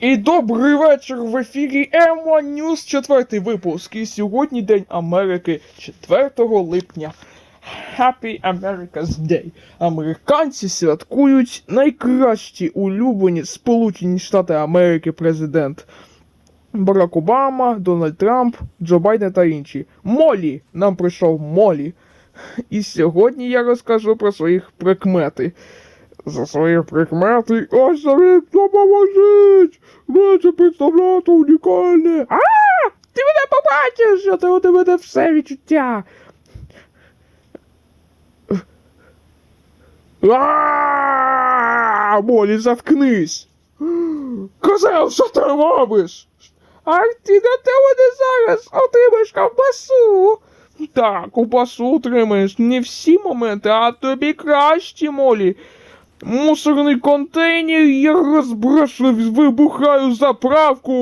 І добрий вечір в ефірі M1 News, четвертий випуск. І сьогодні День Америки, 4 липня. Happy America's Day. Американці святкують найкращі улюблені Сполучені Штати Америки президент. Барак Обама, Дональд Трамп, Джо Байден та інші. Молі! Нам прийшов Молі. І сьогодні я розкажу про своїх прикмети. За свої прикмети ось самі допоможіть! Це представляти унікальне. А! Ти мене побачиш, що ти у мене все відчуття. А! Молі, заткнись! Казав, що ти робиш? А ти на тебе не зараз отримаєш ковбасу. Так, ковбасу отримаєш не всі моменти, а тобі кращі, Молі. Мусорний контейнер, я розброшу, вибухаю заправку.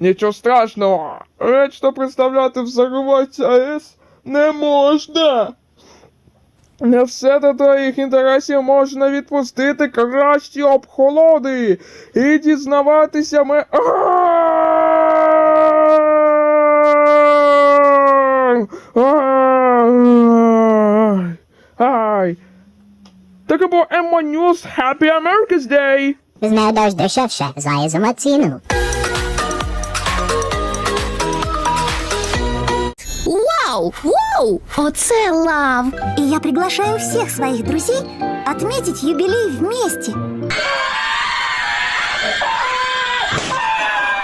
Нічого страшного. Речно представляти взорвати АЕС не можна. Не все до твоїх інтересів можна відпустити кращі обхолоди і дізнаватися ми. Так було Emma News Happy America's Day! Знайдеш дешевше за ізомаційну. Вау! Вау! Оце лав! И я приглашаю всех своих друзей отметить юбилей вместе.